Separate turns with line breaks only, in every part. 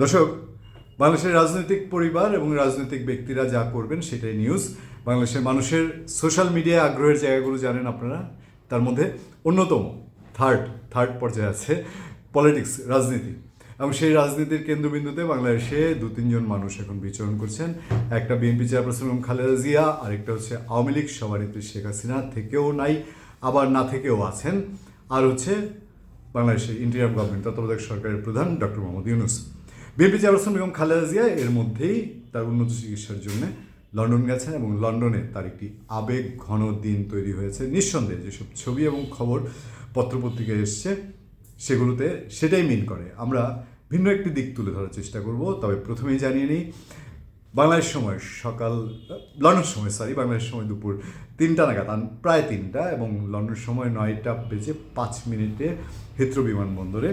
দর্শক, বাংলাদেশের রাজনৈতিক পরিবার এবং রাজনৈতিক ব্যক্তিরা যা করবেন সেটাই নিউজ বাংলাদেশের মানুষের সোশ্যাল মিডিয়ায় আগ্রহের জায়গাগুলো জানেন আপনারা। তার মধ্যে অন্যতম থার্ড থার্ড পর্যায়ে আছে পলিটিক্স রাজনীতি। এবং সেই রাজনীতির কেন্দ্রবিন্দুতে বাংলাদেশে দু তিনজন মানুষ এখন বিচরণ করছেন। একটা বিএনপি চেয়ারপারসন এবং খালেদা জিয়া, আরেকটা হচ্ছে আওয়ামী লীগ সভানেত্রী শেখ হাসিনা, থেকেও নাই, আবার না থেকেও আছেন। আর হচ্ছে বাংলাদেশের ইন্টিরিয়াম গভর্নমেন্ট তত্ত্বাবধায়ক সরকারের প্রধান doctor Mohammad Yunus. BNP chairperson এবং খালেদা জিয়া এর মধ্যেই তার উন্নত চিকিৎসার জন্য লন্ডন গেছেন এবং লন্ডনে তার একটি আবেগ ঘন দিন তৈরি হয়েছে। নিঃসন্দেহে যেসব ছবি এবং খবর, পত্রপত্রিকায় এসছে, সেগুলোতে সেটাই মিন করে। আমরা ভিন্ন একটি দিক তুলে ধরার চেষ্টা করব, তবে প্রথমেই জানিয়ে নিই, বাংলাদেশ সময় সকাল, লন্ডন সময় সরি বাংলাদেশ সময় দুপুর তিনটা নাগাদ প্রায় তিনটা এবং লন্ডন সময় নয়টা বেজে পাঁচ মিনিটে হিথ্রো বিমানবন্দরে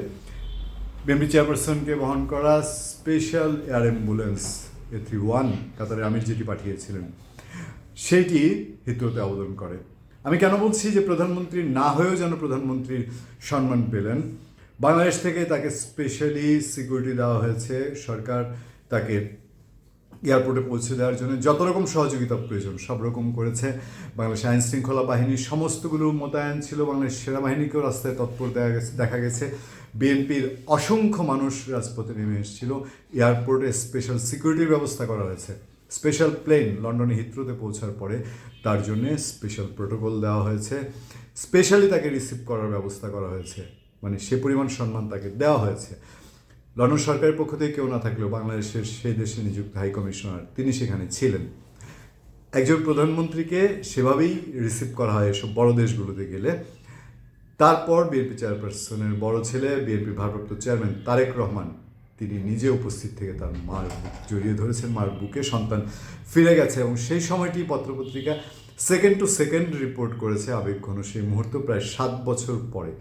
বিএমপি চেয়ারপারসনকে বহন করা special air ambulance A three one কাতারে আমির যেটি পাঠিয়েছিলেন সেইটি হিথ্রোতে আবেদন করে। আমি কেন বলছি যে প্রধানমন্ত্রী না হয়েও যেন প্রধানমন্ত্রীর সম্মান পেলেন? বাংলাদেশ থেকে তাকে স্পেশালি সিকিউরিটি দেওয়া হয়েছে, সরকার তাকে এয়ারপোর্টে পৌঁছে দেওয়ার জন্য যত রকম সহযোগিতা প্রয়োজন, সব রকম করেছে বাংলাদেশ আইন শৃঙ্খলা বাহিনীর সমস্তগুলো মোতায়েন ছিল। বাংলাদেশ সেনাবাহিনীকেও রাস্তায় তৎপর দেখা গেছে দেখা গেছে। বিএনপির অসংখ্য মানুষ রাজপথে নেমে এসেছিল। এয়ারপোর্টে স্পেশাল সিকিউরিটির ব্যবস্থা করা হয়েছে। স্পেশাল প্লেন লন্ডনে হিথ্রোতে পৌঁছার পরে তার জন্য স্পেশাল প্রোটোকল দেওয়া হয়েছে। স্পেশালি তাকে রিসিভ করার ব্যবস্থা করা হয়েছে। মানে সে পরিমাণ সম্মান তাকে দেওয়া হয়েছে। লন্ডন সরকারের পক্ষ থেকে কেউ না থাকলেও বাংলাদেশের সেই দেশে নিযুক্ত হাই কমিশনার তিনি সেখানে ছিলেন। একজন প্রধানমন্ত্রীকে সেভাবেই রিসিভ করা হয় এসব বড় দেশগুলোতে গেলে। তারপর বিএনপি চেয়ারপারসনের বড় ছেলে, বিএনপির ভারপ্রাপ্ত চেয়ারম্যান তারেক রহমান, তিনি নিজে উপস্থিত থেকে তার মার জড়িয়ে ধরেছেন, মার বুকে সন্তান ফিরে গেছে এবং সেই সময়টি পত্রপত্রিকা সেকেন্ড টু সেকেন্ড রিপোর্ট করেছে আবেগঘন সেই মুহূর্ত প্রায় সাত বছর পরে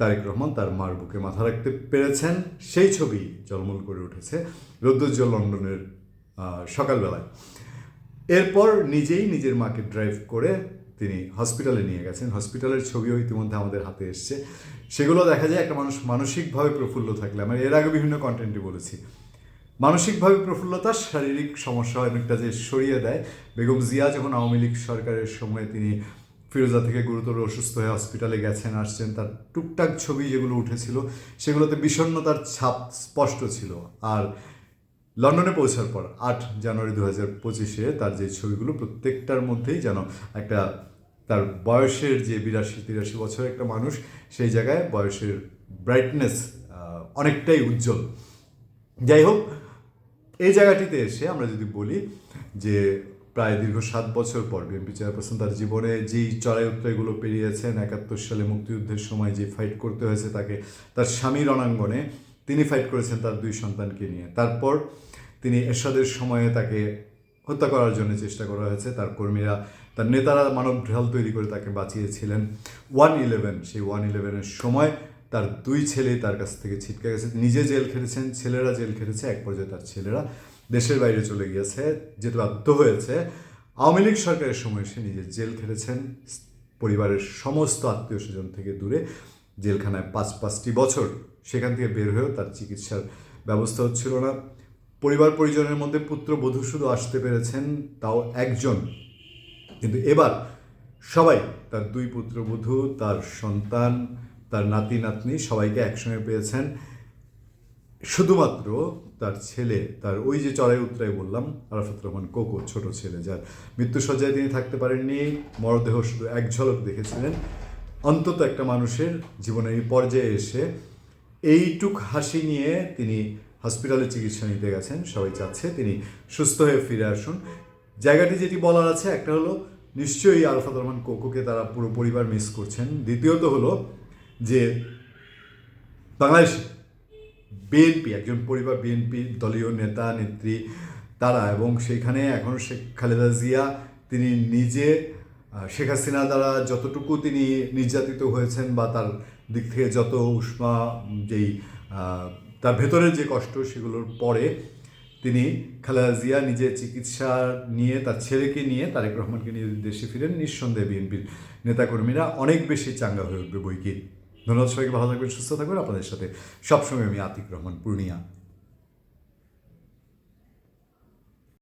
তারেক রহমান তার মার বুকে মাথা রাখতে পেরেছেন। সেই ছবি জলমল করে উঠেছে রৌদ্রোজ্জ্বল লন্ডনের সকালবেলায়। এরপর নিজেই নিজের মাকে ড্রাইভ করে তিনি হসপিটালে নিয়ে গেছেন। হসপিটালের ছবিও ইতিমধ্যে আমাদের হাতে এসছে। সেগুলো দেখা যায় একটা মানুষ মানসিকভাবে প্রফুল্ল থাকলে। আমি এর আগে বিভিন্ন কন্টেন্টে বলেছি। মানসিকভাবে প্রফুল্লতা, শারীরিক সমস্যা অনেকটা যে সরিয়ে দেয়। বেগম জিয়া যখন আওয়ামী লীগ সরকারের সময় তিনি ফিরোজা থেকে গুরুতর অসুস্থ হয়ে হসপিটালে গেছেন, আসছেন। তার টুকটাক ছবি যেগুলো উঠেছিল, সেগুলোতে বিষণ্ণতার ছাপ স্পষ্ট ছিল। আর লন্ডনে পৌঁছার পর আট জানুয়ারি দু হাজার পঁচিশে তার যে ছবিগুলো, প্রত্যেকটার মধ্যেই যেন একটা তার বয়সের যে বিরাশি, তিরাশি বছর একটা মানুষ, সেই জায়গায় বয়সের ব্রাইটনেস অনেকটাই উজ্জ্বল। যাই হোক, এই জায়গাটিতে এসে আমরা যদি বলি যে প্রায় দীর্ঘ সাত বছর পর বিএনপি চেয়ারপারসন তার জীবনে যেই চড়াই উত্তরাইগুলো পেরিয়েছেন, একাত্তর সালে মুক্তিযুদ্ধের সময় যে ফাইট করতে হয়েছে তাকে, তার স্বামীর রণাঙ্গনে তিনি ফাইট করেছেন তার দুই সন্তানকে নিয়ে। তারপর তিনি এরশাদের সময়ে তাকে হত্যা করার জন্য চেষ্টা করা হয়েছে। তার কর্মীরা, তার নেতারা মানব ঢাল তৈরি করে তাকে বাঁচিয়েছিলেন। ওয়ান ইলেভেন, সেই ওয়ান ইলেভেনের সময় তার দুই ছেলে তার কাছ থেকে ছিটকে গেছে। নিজে জেল খেটেছেন, ছেলেরা জেল খেটেছে, এক পর্যায়ে তার ছেলেরা দেশের বাইরে চলে গিয়েছে যেতে বাধ্য হয়েছে, আওয়ামী লীগ সরকারের সময় সে নিজে জেল খেটেছেন। পরিবারের সমস্ত আত্মীয় স্বজন থেকে দূরে জেলখানায় পাঁচ পাঁচটি বছর সেখান থেকে বের হয়েও তার চিকিৎসার ব্যবস্থা হচ্ছিল না। পরিবার পরিজনের মধ্যে পুত্রবধূ শুধু আসতে পেরেছেন, তাও একজন। কিন্তু এবার সবাই, তার দুই পুত্র পুত্রবধূ, তার সন্তান, তার নাতি নাতনি সবাইকে একসঙ্গে পেয়েছেন। শুধুমাত্র তার ছেলে, তার ওই যে চড়াই উত্তরায় বললাম, আরাফাত রহমান কোকো, ছোট ছেলে, যার মৃত্যুসজ্জায় তিনি থাকতে পারেননি, মরদেহ শুধু এক ঝলক দেখেছিলেন। অন্তত একটা মানুষের জীবনের এই পর্যায়ে এসে এইটুক হাসি নিয়ে তিনি হসপিটালে চিকিৎসা নিতে গেছেন, সবাই চাচ্ছে তিনি সুস্থ হয়ে ফিরে আসুন। জায়গাটি যেটি বলার আছে, একটা হলো, নিশ্চয়ই আরফাত রহমান কোকোকে তারা পুরো পরিবার মিস করছেন। দ্বিতীয়ত হলো যে, বাংলাদেশ বিএনপি, একজন পরিবার বিএনপি, দলীয় নেতা, নেত্রী, তারা এবং সেখানে এখন শেখ খালেদা জিয়া, তিনি নিজে শেখ হাসিনা দ্বারা যতটুকু তিনি নির্যাতিত হয়েছেন বা তার দিক থেকে যত উষ্মা যেই তার ভেতরের যে কষ্ট সেগুলোর পরে তিনি খালেদা জিয়া নিজে চিকিৎসা নিয়ে, তার ছেলেকে নিয়ে তারেক রহমানকে নিয়ে দেশে ফিরেন। নিঃসন্দেহে বিএনপির নেতাকর্মীরা অনেক বেশি চাঙ্গা হয়ে উঠবে বই কি ধন্যবাদ সবাইকে ভালো থাকবেন সুস্থ থাকবেন। আপনাদের সাথে সবসময় আমি আতিক রহমান পূর্ণিয়া।